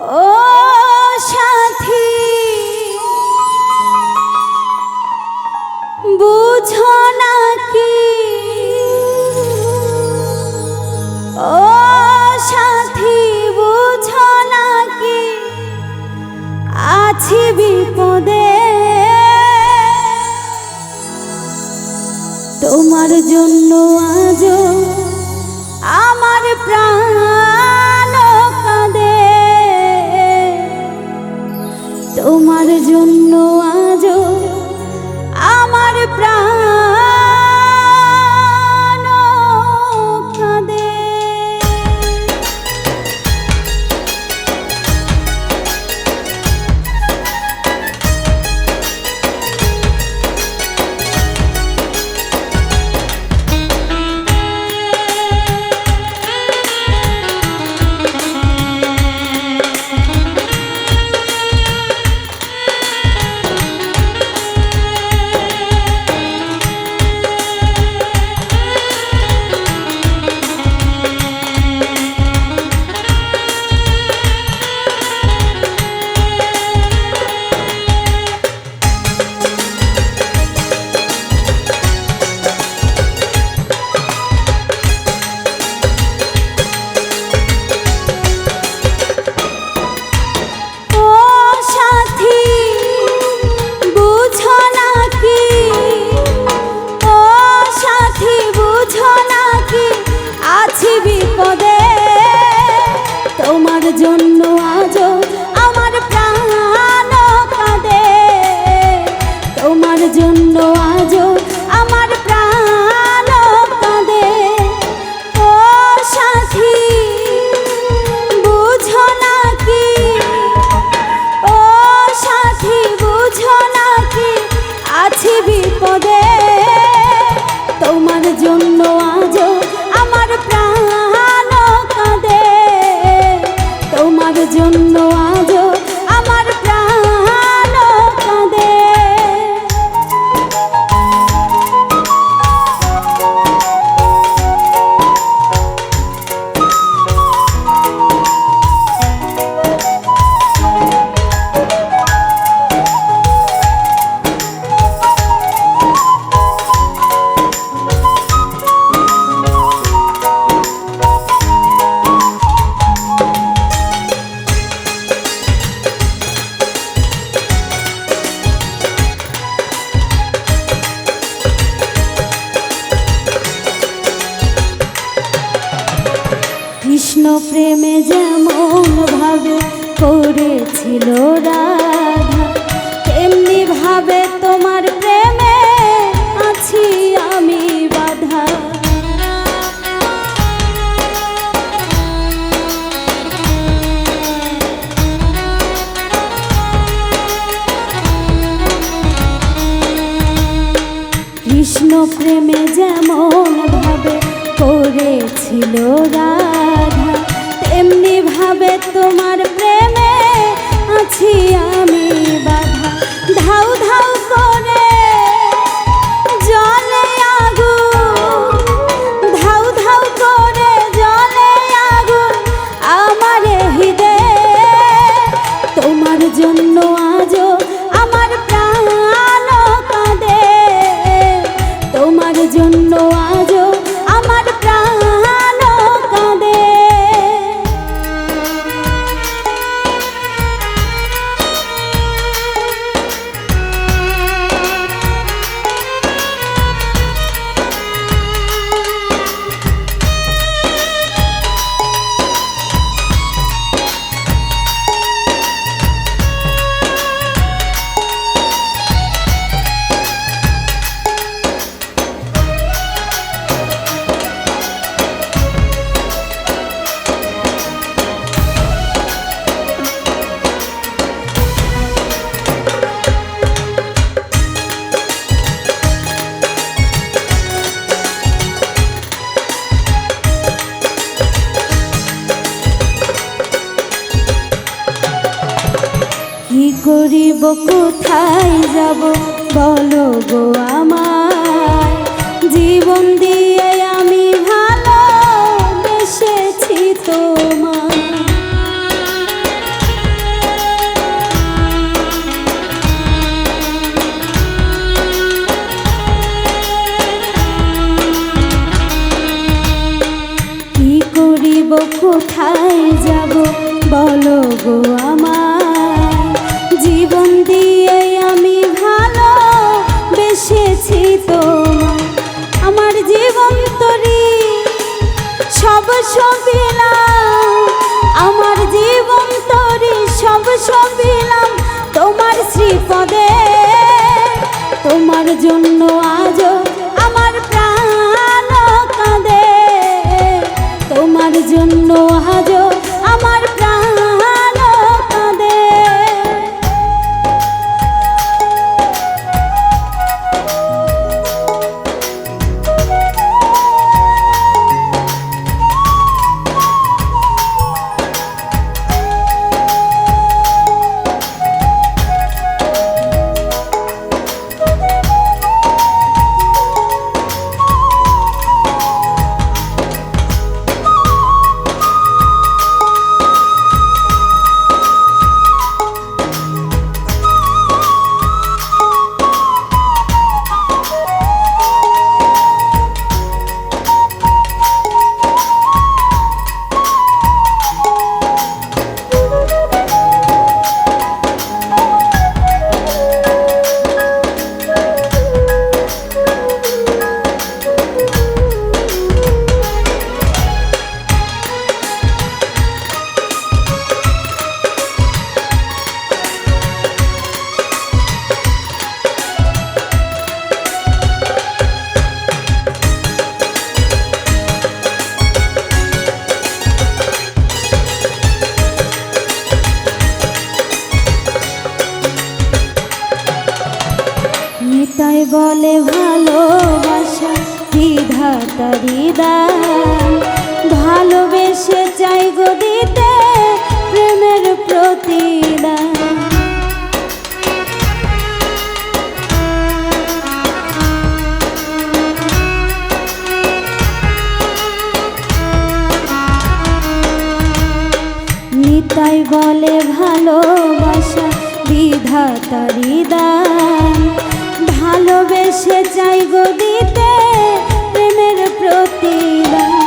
ও সাথী ও সাথী বিপদে। তোমার জন্য আজ আমার প্রাণ তোমার জন্য রাধা, তেমনি ভাবে তোমার প্রেমে আছি আমি বাধা। কৃষ্ণ প্রেমে যেমন ভাবে করেছিল রাধা, তেমনি ভাবে তোমার প্রেম আছি আমি বাধা। ধাউ ধাউ ঘুরিব কোথায় যাব বলো গো আমার জীবন দিয়ে আমি ভালো বেসেছি তোমার কি করিব, কোথায় যাব বলো গো আমার জন্য আজ আমার প্রাণ কাঁদে। তোমার জন্য আজ বলে ভালোবাসা বিধাতারি দান। ভালোবেসে চাই গো দিতে প্রেমের প্রতিদান। নিতাই বলে ভালোবাসা বিধাতারি দান। ভালোবেসে চাই গো দিতে প্রেমের প্রতিদান।